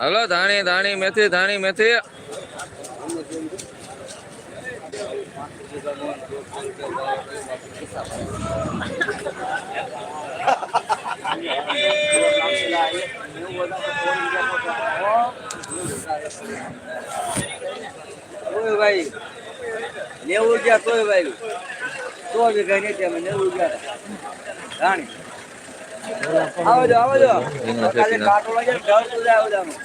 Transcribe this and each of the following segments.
Hello, ધાણી ધાણી, મેથી ધાણી, મેથી. તોય ભાઈ, નેવું ગયા તોય ભાઈ. સો વીઘા નહીં તેમ નેવું ગયા રાણી. આવો જો આવો જો. કાલે શેકીને. લાગે ઢળ તો જાય બધાનું.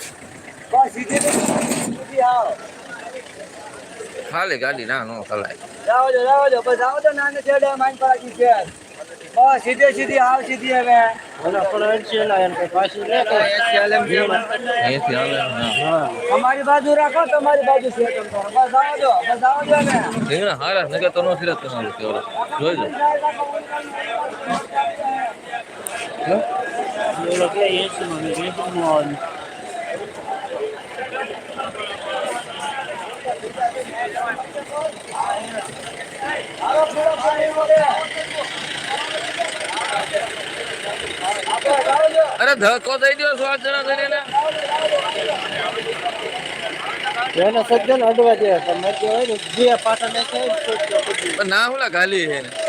બસ સીધે સીધી આવો. ખાલી ગાડી ના નો ખલાય જાઓ જો જાઓ જો. બસ આવો જો નાને છેડે માઈન પડાકી છે. બસ સીધે સીધી આવ સીધી હવે. અમારી બાજુ રાખો તમારી બાજુ છે બસ આવો જો બસ આવો જો ને. હારા નગર તો નો ફિરત તમારું કેવડો જોઈજો અરે ધક્કો થઈ ગયો સ્વાદ જણા થઈને ને એને સજ્જન અડવા દે. તમે જે હોય ને જે પાટા નાખે ના ઓલા ગાલી છે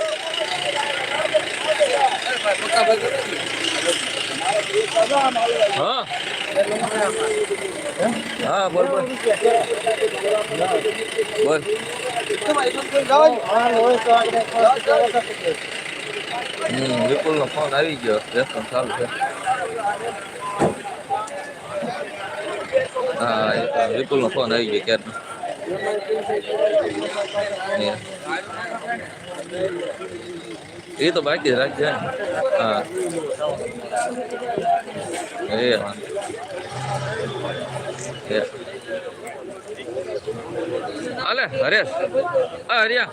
હા હા બોલ બોલ બોલ હાલ હોય તો આપણે પાંચ વખત જ. હમ વિપુલ નો ફોન આવી ગયો રેસ્ટોરન્ટ ચાલુ છે હા એ તો વિપુલ નો ફોન આવી ગયો ક્યારનો ને. એ તો બાકી રાખજે. હા. એ હા. હાલે હરેશ. આ હરિયા.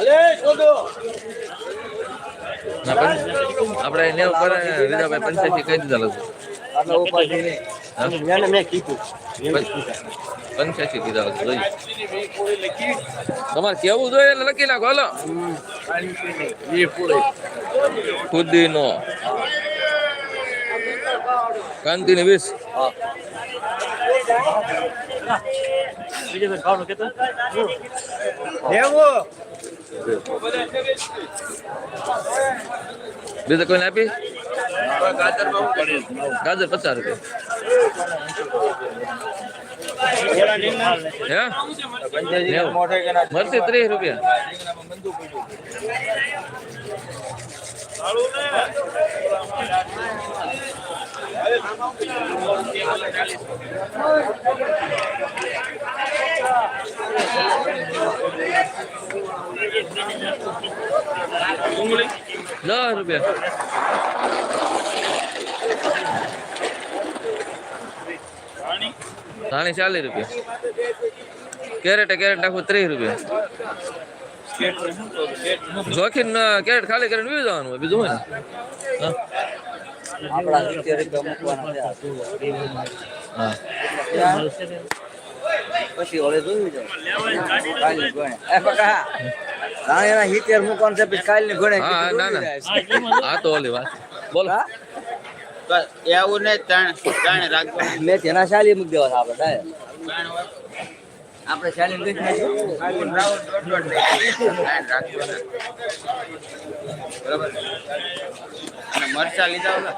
ના, પણ આપણે એને ઉપર રીધાભાઈ પંચાયતી કહી દીધા પંચાયતી કીધા. તમારે કેવું જોઈએ એટલે લખી નાખો હાલો. ખુદીનો કાંતિની વીસ. નેવું બીજું કોઈને આપી? ગાજર પચાસ રૂપિયા. હે? નેવું. મરચી ત્રીસ રૂપિયા. દસ રૂપિયા. ધાણી ચાલીસ રૂપિયા. કેરેટ કેરેટ નાખવું ત્રીસ રૂપિયા. જોખીન કેરેટ ખાલી કરીને વી જવાનું હોય બીજું હોય ને? આપણા સિત્તેર રૂપિયા મૂકવાના પછી હવે જોયું છે રાણીના હિતેર મૂકવાનું છે પછી કાલની ગણે હા ના ના. આ તો ઓલી વાત. બોલો? એવું ને ત્રણ ત્રણ રાખવાનું. મેં તેના શાલી મૂકી દેવા આપણે સાહેબ. આપણે શાલી મૂકી નાખ્યું. મરચા લીધા ને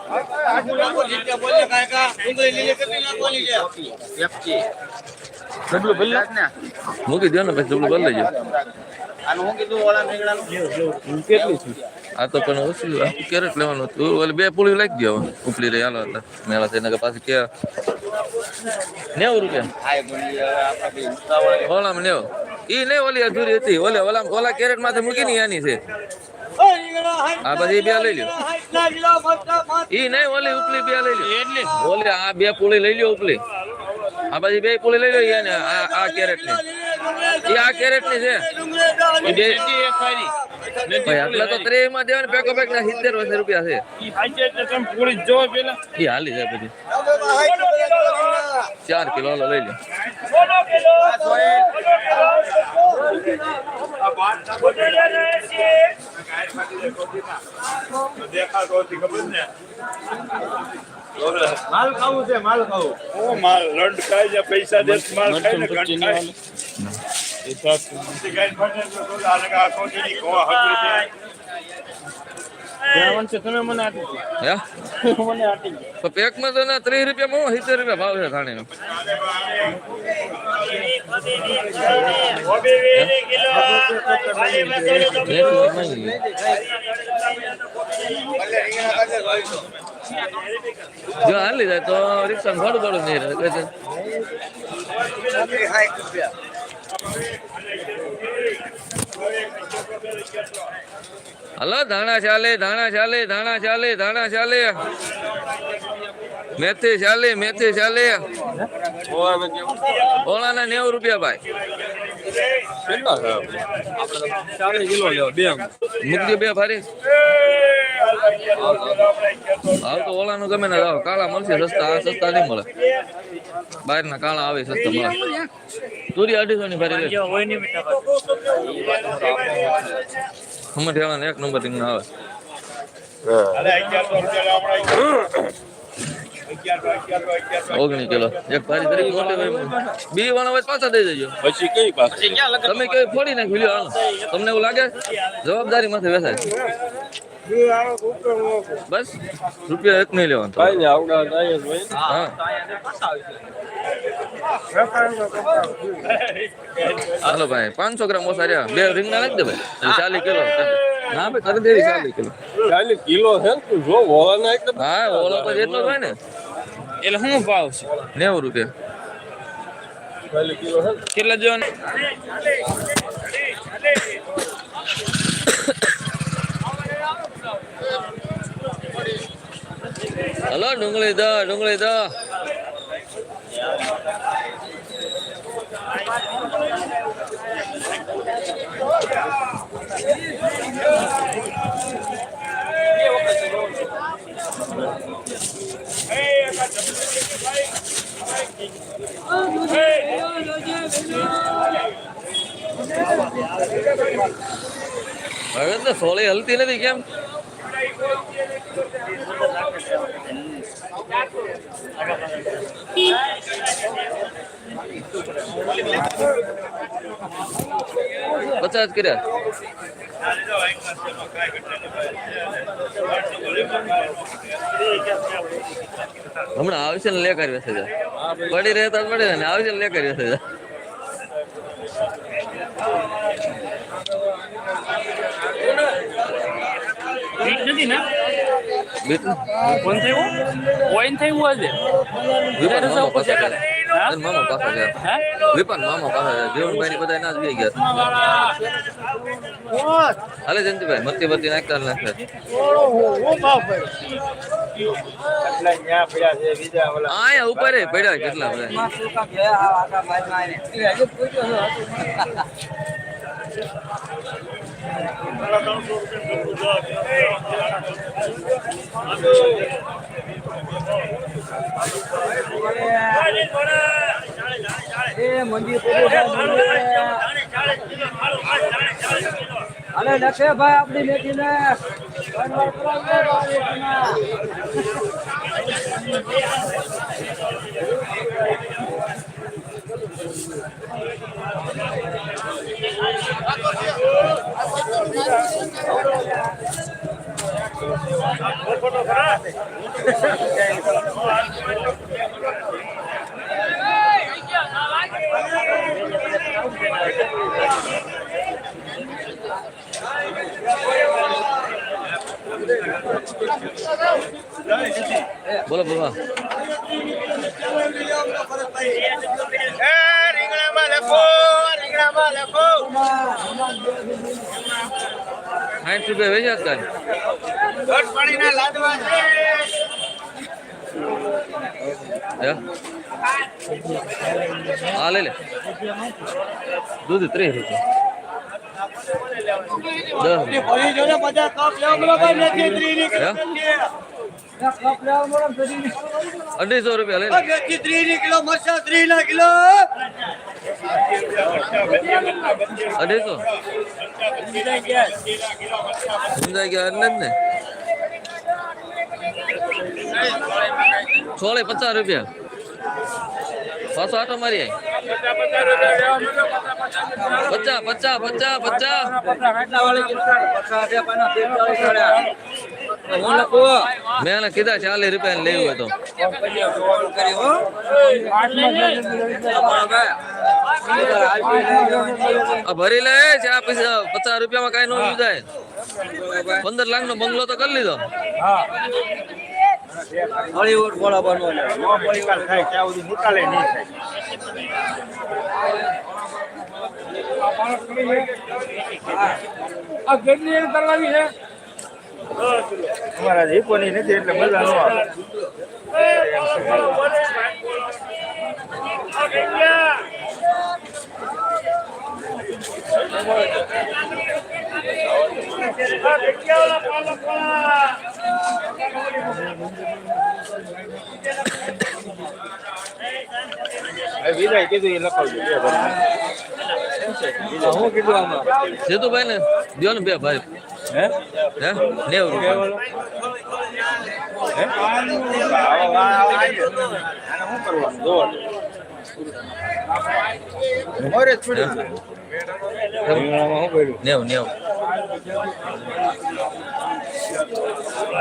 મૂકી દો ને પછી ડબલું બદલાઈ જાય આનું કીધું ઓલા નીકળાનું કેટલી છે? આ તો પણ ઓછું આ કેરેટ લેવાનું હતું. ઓલી બે પુળી લાગી ગયો ઉપલી રહી હાલો એટલે મેળા થઈને કે પાછી કે નેવું રૂપિયા. ઓલા બી નેવું. ઈ નહીં ઓલી અધૂરી હતી. ઓલે ઓલા ઓલા કેરેટ માથે મૂકી ની આની છે. આ બધી બે લઈ લ્યો. ઈ નહીં ઓલી ઉપલી બે લઈ લ્યો. ઓલી આ બે પુળી લઈ લ્યો ઉપલી. આ બધી બે પુળી લઈ લ્યો આ આ કેરેટની ઈ આ છે. ભાઈ આટલા તો ત્રેયમાં દેવાને પેકો પેક ના સિત્તેર વર્ષ રૂપિયા છે. એ હાલી જાય પછી. ચાર કિલો લઈ લે માલ ખાવું છે માલ ખાવું. ઓ માલ લંડ ખાય છે પૈસા દે માલ ખાય ને ગંડ ખાય પછી તો તો આ લગા કોચીની કોવા હકરી દે. હે? તો પેકમાં તો ના ત્રીસ રૂપિયા સિત્તેર રૂપિયા ભાવ છે થાણી જો હાલી જાય તો રિક્ષા ભાડું ભાડું નહીં રહે છે. હલો, ધાણા ચાલે ધાણા ચાલે ધાણા ચાલે ધાણા ચાલે. મેથી ચાલે મેથી ચાલે. ઓળાના નેવું રૂપિયા ભાઈ. બે ફારી હાલ તો ઓલાનું ગમે ને કાળા મળશે સસ્તા સસ્તા નહીં મળે બહાર ના કાળા આવે સસ્તા મળે તુરી અઢીસો ની ફારી હમણાં એક નંબર રીંગણા આવે ઓગણી કિલો એક ભારી તરીકે મોટી હોય બી વાળા હોય તો પાછા દઈ દેજો. પછી કઈ પાસે તમે કઈ ફોડી નાખી લ્યો હાલો. તમને એવું લાગે? જવાબદારી માથે વેસાય બસ. રૂપિયા એક નહીં લેવાનો. ને આવડા જાય જ હોય હા. હાલો ભાઈ પાંચસો ગ્રામ ઓછા રહ્યા. બે રીંગણા નાખી દે ભાઈ. એટલે ચાલીસ કિલો. ના ભાઈ કરી દેવી ચાલીસ કિલો. ચાલીસ કિલો છે તું જો વોળા ના એકદમ હા ઓલો તો જેટલો જ હોય ને. એટલે શું ભાવ છે? નેવું રૂપિયા. કેટલા જોવાનું? હલો ડુંગળી દો ડુંગળી દો હવે તો સોલે હલતી નથી કેમ? પચાસ કર્યા. હમણાં આવશે ને લે કર્યો છે. પડી રહેતા પડે ને આવશે ને લે કર્યો છે. નથી ને? કોણ થયું? કોઈન થયું હશે વિપાન મામા પાસે? ગયા વિપાન મામા પાસે ગયા જીવનભાઈ બધા ના જ ગઈ ગયા હાલે જયંતિભાઈ મતી બતી નાખતા ને નાખતા આયા ઉપર પડ્યા કેટલા બધા. એ મંદિર. અરે લખે ભાઈ આપણી બેટીને ધન્યવાદ કરાવજો ભાઈ બોલો બાબા રીંગણામાં લખો રીંગણામાં લખો. સાઠ રૂપિયા વેચાત હતા હે? લઈ લે દૂધ ત્રીસ રૂપિયા. અઢીસો રૂપિયા અઢીસો? સમજાઈ ગયા એટલે જ ને? સોળે પચાસ રૂપિયા. પાછો આટો મારી પચાસ પચાસ પચાસ પચાસ. મેં કીધા ચાલીસ રૂપિયા લેવું હોય તો. ભરી લે ચા પૈસા પચાસ રૂપિયામાં કઈ નો જાય પંદર લાખ નો બંગલો તો કરી લીધો. હોલીવુડ ગોળા બનવાનો થાય ત્યાં સુધી નિકાલે નહીં થાય. અમારા જીપોની નથી એટલે મજા ન આવે. વિદાય કીધું એ લખાવજો હું કીધું આમાં સેતુભાઈ ને દ્યો ને બે ભાઈ. હે? હે? નેવું રૂપિયા. નેવું નેવું.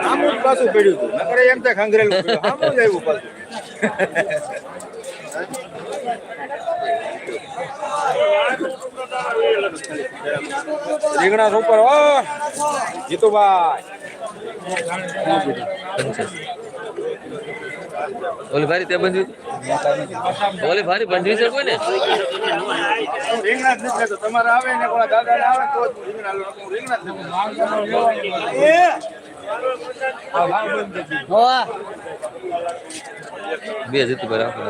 આમ જ પાછું પડ્યું હતું. નકરે એમ ત્યાં ખંગરેલું આમું જ આવ્યું પાછું. રીંગણા ઉપર ઓ જીતુભાઈ. ઓલી ભારી તે બંધ ઓલી ભારી બંધી છે કોઈ ને રીંગણા જ નથી તમારે આવે ને કોણા દાદા આવે તો રીંગણા રીંગણા લો હું રીંગણા જ નથી લેતો. બે જીતુભાઈ રાખો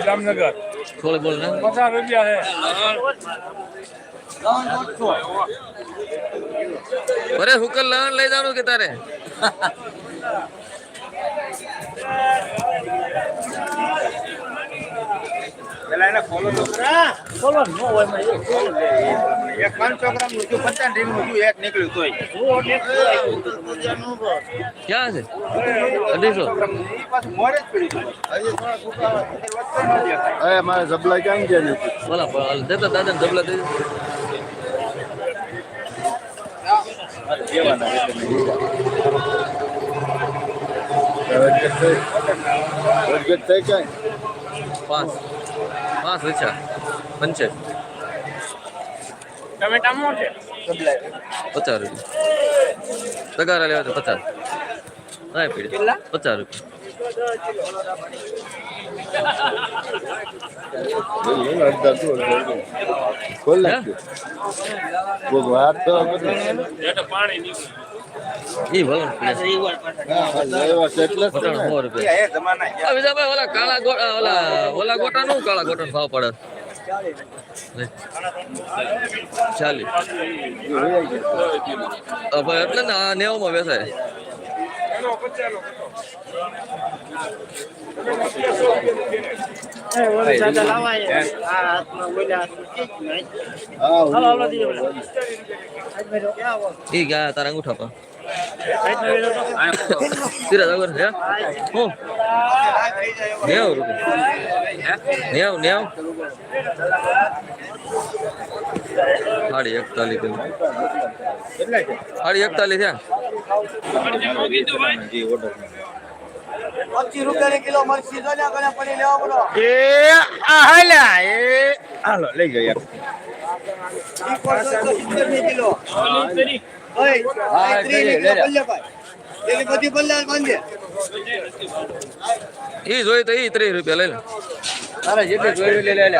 જામનગર થોડે બોલ ને પચાસ રૂપિયા છે અરે હુકલ લાવન લઈ જવાનું કે તારે પેલા એને નો હોય એક ફોલો લે એક પાંચસો ગ્રામનું પચાસ જો એક નીકળ્યું તોય. ક્યાં છે? અઢીસો મોરે જ પડ્યું ન મારે જબલા ક્યાં ગયા બોલા દેતા દાદા ને થઈ દે પાંચ. પાંચ રીછા પંચે ટમેટા મોટે છે? પચાસ રૂપિયા. તગારા લેવા તો પચાસ. ના પીડે પચાસ રૂપિયા. ખોલ હે? ઈ ભલો રૂપિયા. ઓલા કાળા ઓલા ઓલા ગોટા નું કાળા ગોટા ભાવ પડે. ચાલી. ભાઈ એટલે ને આ નેવમાં બેસાય ગયા તારા અંગૂઠા પર. સિરાજ અગર હે હું નેવું રૂપિયા નેવું નેવું સાડી એકતાલીસ કિલો સાડી એકતાલીસ થયા પચીસ રૂપિયાની કિલો મરચી જો ને ઘણા પડી લેવા બોલો એ આ હાલ્યા એ હાલો લઈ ગયો ઈ પડશે તો સિત્તેરની ઈ જોઈ તો એ ત્રીસ રૂપિયા લઈ લે. તારે જેટલી જોઈ લે લે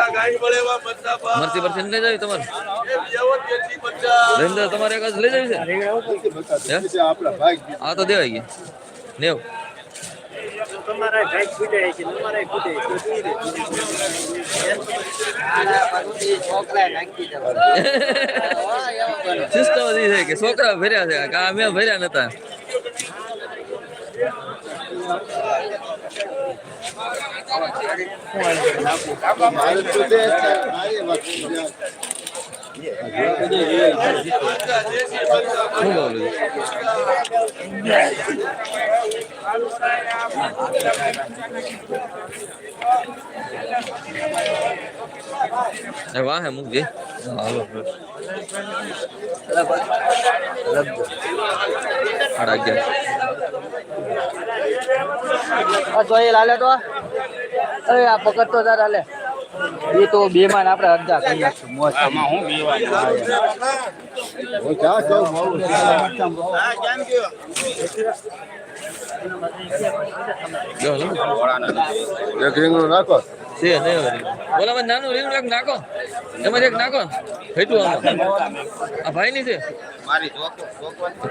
મરચી પરચી લઈ તમારે? લઈને તમારે એક લઈ જાવી છે? હા? તો દેવાય ગયા નેવ. તમારા ભાઈ ખૂટે છે તમારા ખૂટે છોકરા નાખી સિસ્ટમ જ ઈ છે કે છોકરા ભર્યા છે કે આ મેં ભર્યા નતા શું બોલું એ વાહે મૂકજે હાલો સાડા અગિયાર તો એ લાલે તો અરે આ પકડ તો તાર હાલે એ તો બે માં આપણે અડધા કરી નાખશું મોજ હું હાલો એક રીંગણું નાખો. છે ઓલામાં નાનું રીંગણું એક નાખો. એમાં એક નાખો. ફેટું આ ભાઈ ની છે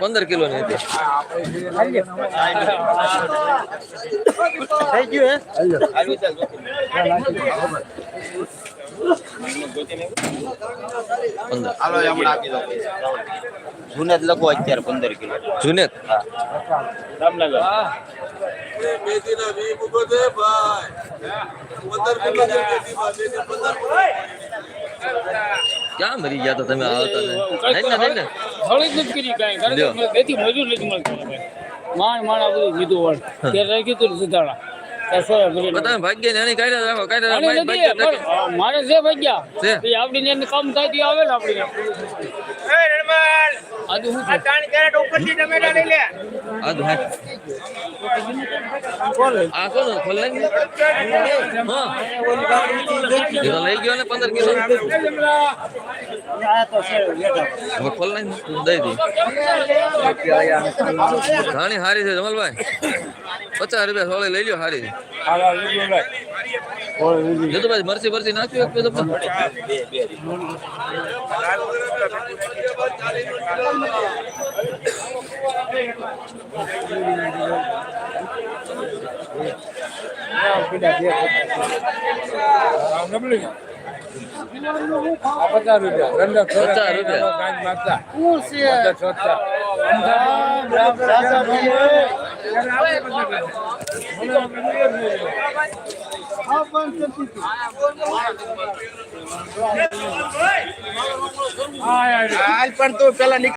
પંદર કિલો ની હતી. થઈ ગયું હે? પંદર. જૂને જ લખો અત્યારે પંદર કિલો. જુનેદ? રામનગર. ક્યાં મરી ગયા હતા તમે આવતા નહીં ને, નહીં હળી જ કરી કાંઈ. તેથી મજૂર નથી મળતી માણ માણ બધું લીધું વળ ત્યારે સિધાડા. રાખો નથી. પણ મારે જે ભાગ્યા આપડી કામ થાય આપણી ને કામ થાય તો આવે ને આપણી આજે શું છે? આ તો હાય. આ કોનું ખોલ નાખ ને. હા. એ તો લઈ ગયો ને પંદર કિલો. હવે ખોલ નાખ ને, દઈ દી. ઘાણી હારી છે જમલભાઈ. પચાસ રૂપિયા સોળે લઈ લ્યો હારી. છે જતુભાઈ મરચી મરચી નાખ્યું એક બે દફા? પચાસ રૂપિયા પચાસ રૂપિયા હાલ પણ તો પેલા